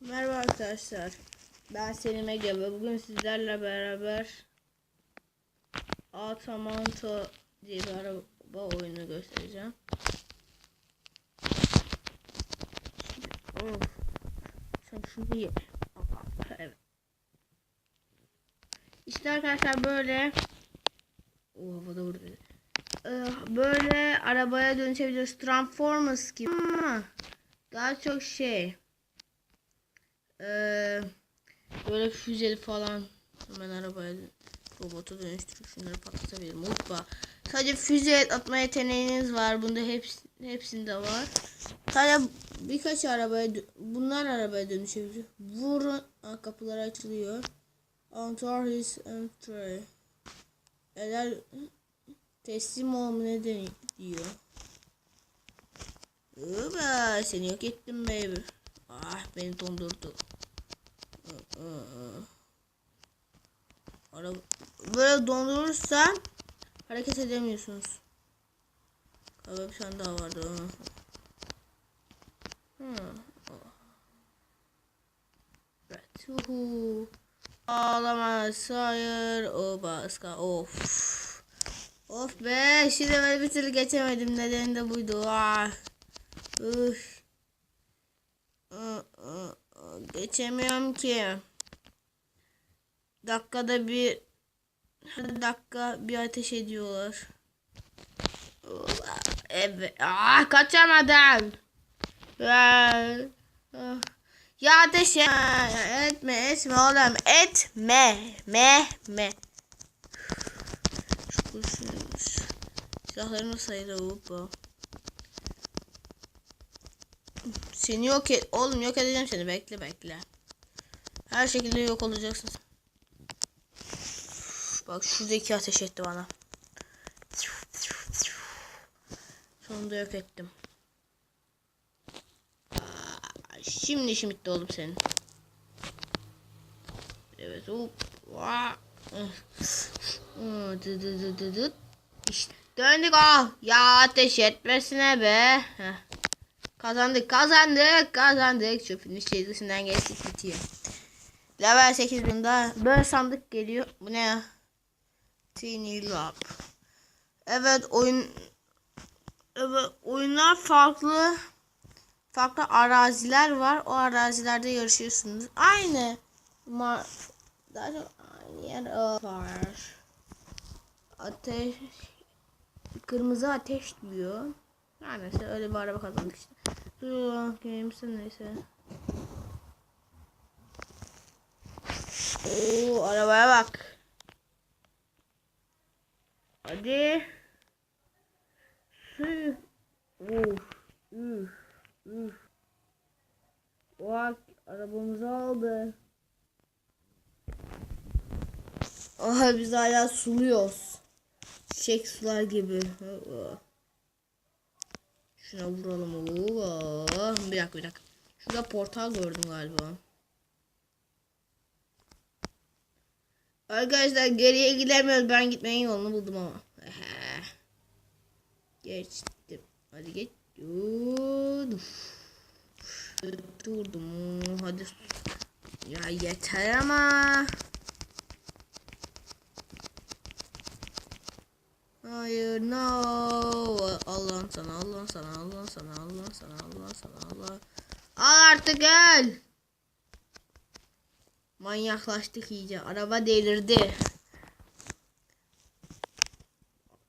Merhaba arkadaşlar. Ben Selim Ege ve bugün sizlerle beraber Atamanto diye bir araba oyunu göstereceğim. Of. Sen şunu ye. Evet. İşte arkadaşlar böyle o havada vurdu. Ee, böyle arabaya dönüşebiliyoruz. Transformers gibi ama daha çok şey ee, böyle füzeli falan hemen arabaya robotu dönüştürüp şunları patlatabilirim. Hoppa. Sadece füze atma yeteneğiniz var. Bunda hepsi, hepsinde var. Sadece birkaç arabaya bunlar arabaya dönüşebiliyor. Vurun. Aa, kapılar açılıyor. Enter his entry. Eller teslim ol mu ne diyor. Uba, seni yok ettim baby. Beni dondurdu. Araba böyle dondurursan hareket edemiyorsunuz. Galiba bir tane daha vardı. Hmm. Evet. Uhu. Ağlamaz. Hayır. O baska. Of. Of be. Şimdi böyle bir türlü geçemedim. Nedeni de buydu. Ah. Üf. Geçemiyorum ki. Dakikada bir her dakika bir ateş ediyorlar. Evet. Ah kaçamadım. Ya ateş etme etme oğlum etme me me. Şu kurşunmuş. Silahlarımı sayıda hoppa. Seni yok et. Oğlum yok edeceğim seni. Bekle bekle. Her şekilde yok olacaksın. Bak şuradaki ateş etti bana. Sonunda yok ettim. Şimdi işim bitti oğlum senin. Evet hop. İşte döndük ah. Ya ateş etmesine be. Heh. Kazandık kazandık kazandık. Şu finish çizgisinden geçtik bitiyor. Level 8 bunda böyle sandık geliyor. Bu ne ya? Tiny Lab. Evet oyun Evet oyunlar farklı farklı araziler var. O arazilerde yarışıyorsunuz. Aynı ma daha çok aynı yer var. Ateş kırmızı ateş diyor. Her neyse öyle bir araba kazandık işte. Dur bakayım sen neyse. Oo arabaya bak. Hadi. Hı. Uf. Üf. Üf. Bak arabamızı aldı. Aha biz hala suluyoruz. Çiçek sular gibi. Oh. Şuna vuralım. Oo. Bir dakika bir dakika. Şurada portal gördüm galiba. Arkadaşlar geriye gidemiyoruz. Ben gitmenin yolunu buldum ama. Geçtim. Hadi geç. Durdum. Hadi. Ya yeter ama. Hayır no. Allah'ım sana Allah'ım sana Allah'ım sana Allah'ım sana Allah'ım sana Allah. Al artık gel. Manyaklaştık iyice. Araba delirdi.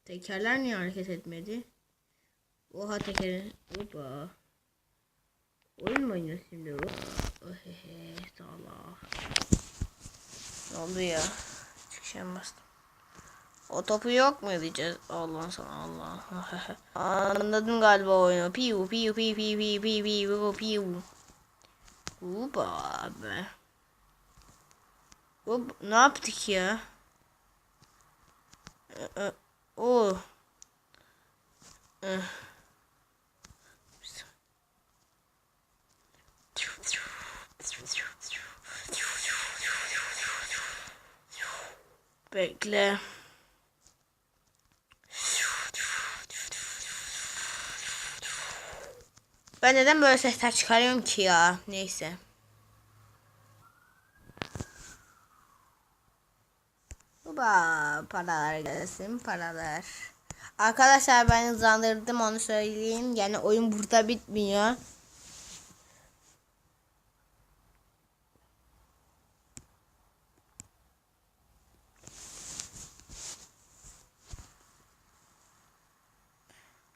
Tekerler niye hareket etmedi? Oha teker. Opa. Oyun mu oynuyor şimdi? Ohehe. Allah. Ne oldu ya? Çıkışa bastım. O topu yok mu diyeceğiz? Allah sana Allah. Anladım galiba oyunu. Piu piu piu piu piu piu piu piu. Uba abi. Hop ne yaptık ya? O. Bekle. Ben neden böyle sesler çıkarıyorum ki ya? Neyse. Uba paralar gelsin paralar. Arkadaşlar ben hızlandırdım onu söyleyeyim. Yani oyun burada bitmiyor.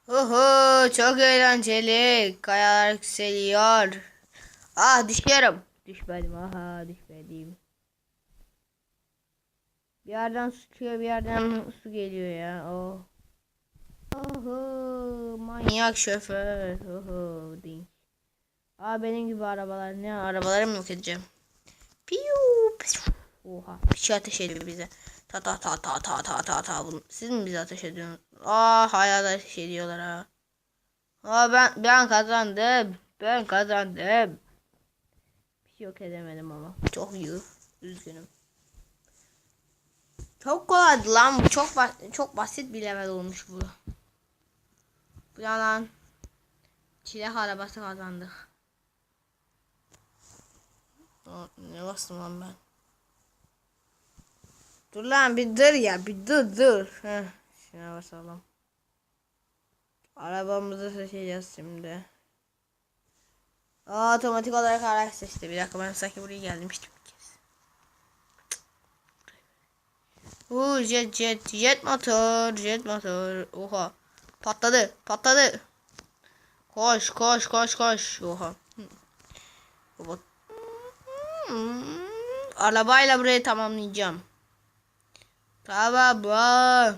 Oho çok eğlenceli. Kayalar yükseliyor. Ah düşüyorum. Düşmedim aha düşmedim. Bir yerden su çıkıyor bir yerden su geliyor ya. Oh. Oho manyak şoför. Oho ding. Aa benim gibi arabalar ne arabaları mı yok edeceğim. Piyu. Oha bir şey ateş ediyor bize. Ta ta ta ta ta ta ta ta. Bunu- Siz mi bize ateş ediyorsunuz? Aa hayal ateş ediyorlar ha. Aa ben ben kazandım. Ben kazandım. Yok edemedim ama. Çok iyi. Üzgünüm. Çok kolaydı lan bu. Çok çok basit bir level olmuş bu. Bu yalan. Çilek arabası kazandık. Ne bastım lan ben? Dur lan bir dur ya bir dur dur. Heh, şuna basalım. Arabamızı seçeceğiz şimdi. Aa, otomatik olarak araç seçti. Bir dakika ben sanki buraya gelmiştim bir kez. Uuu jet jet jet motor jet motor. Oha. Patladı patladı. Koş koş koş koş. Oha. Hmm. Arabayla burayı tamamlayacağım. Tamam bro.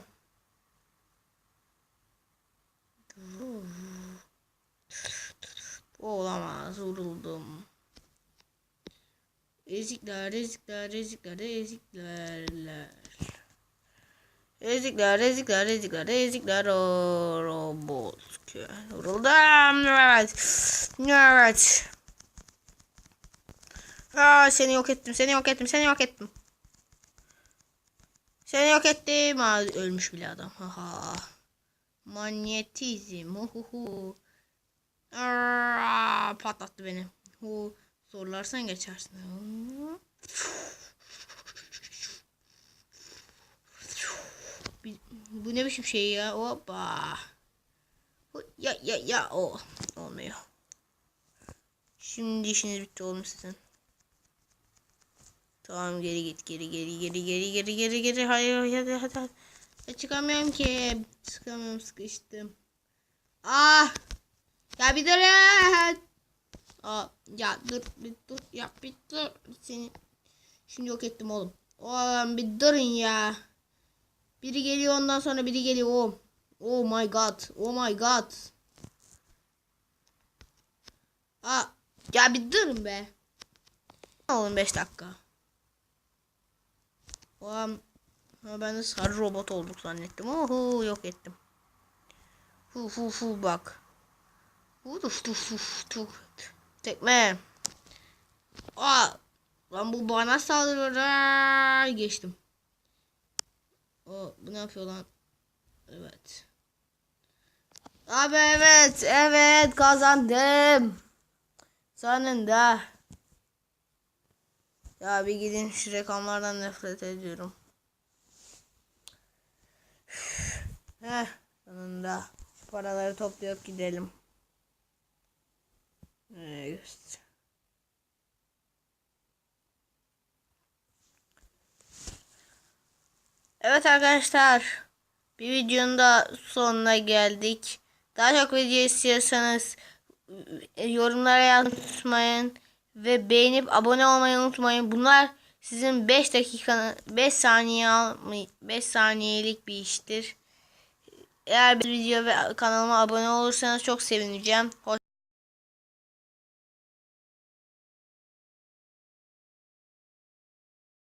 Olamaz vuruldum. Ezikler, ezikler, ezikler, eziklerler. Ezikler, ezikler, ezikler, ezikler, o robot. Vuruldum, evet. Evet. Aa, seni yok ettim, seni yok ettim, seni yok ettim. Seni yok ettim. Aa, ölmüş bile adam. Haha. Manyetizm. Uhuhu. Aa, patlattı beni. Hu. Zorlarsan geçersin. Bu ne biçim şey ya? Hoppa. Ya ya ya o olmuyor. Şimdi işiniz bitti oğlum sizin. Tamam geri git geri geri geri geri geri geri geri hayır hadi hadi. hadi. Çıkamıyorum ki. Çıkamıyorum sıkıştım. Ah. Ya bir dur ya. Aa, ya dur bir dur ya bir dur. Seni şimdi yok ettim oğlum. Oğlum bir durun ya. Biri geliyor ondan sonra biri geliyor. Oh, oh my god. Oh my god. Aa, ya bir durun be. Oğlum 5 dakika. Ha ben de sarı robot olduk zannettim. Oho yok ettim. Fu fu fu bak. Uf uf uf uf. Tekme. Aa, lan bu bana saldırıyor. Geçtim. O bu ne yapıyor lan? Evet. Abi evet evet kazandım. Sonunda. Ya bir gidin şu rakamlardan nefret ediyorum. Heh, sonunda şu paraları toplayıp gidelim. Evet. Evet arkadaşlar. Bir videonun da sonuna geldik. Daha çok video istiyorsanız e, yorumlara yazmayı unutmayın ve beğenip abone olmayı unutmayın. Bunlar sizin 5 dakika 5 saniye 5 saniyelik bir iştir. Eğer bir video ve kanalıma abone olursanız çok sevineceğim. Hoş